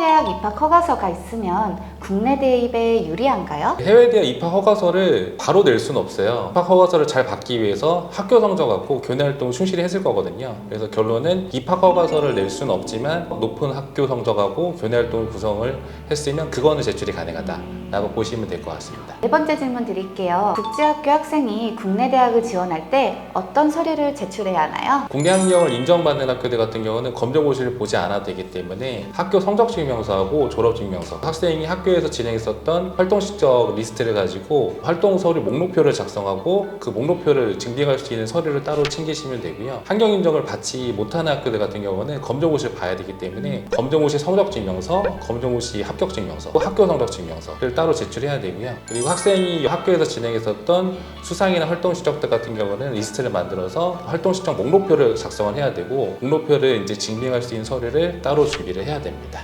해외대학 입학 허가서가 있으면 국내 대입에 유리한가요? 해외 대학 입학 허가서를 바로 낼 수는 없어요. 입학 허가서를 잘 받기 위해서 학교 성적하고 교내 활동을 충실히 했을 거거든요. 그래서 결론은 입학 허가서를 낼 수는 없지만 높은 학교 성적하고 교내 활동을 구성을 했으면 그거는 제출이 가능하다라고 보시면 될 것 같습니다. 네 번째 질문 드릴게요. 국제학교 학생이 국내 대학을 지원할 때 어떤 서류를 제출해야 하나요? 국내 학력을 인정받는 학교들 같은 경우는 검정고시를 보지 않아도 되기 때문에 학교 성적 증명서하고 졸업 증명서 학생이 학교에 서 진행했었던 활동 실적 리스트를 가지고 활동 서류 목록표를 작성하고 그 목록표를 증빙할 수 있는 서류를 따로 챙기시면 되고요 환경 인정을 받지 못하는 학교들 같은 경우는 검정고시를 봐야 되기 때문에 검정고시 성적증명서 검정고시 합격증명서 또 학교 성적증명서를 따로 제출해야 되고요 그리고 학생이 학교에서 진행했었던 수상이나 활동 실적들 같은 경우는 리스트를 만들어서 활동 실적 목록표를 작성을 해야 되고 목록표를 이제 증빙할 수 있는 서류를 따로 준비를 해야 됩니다.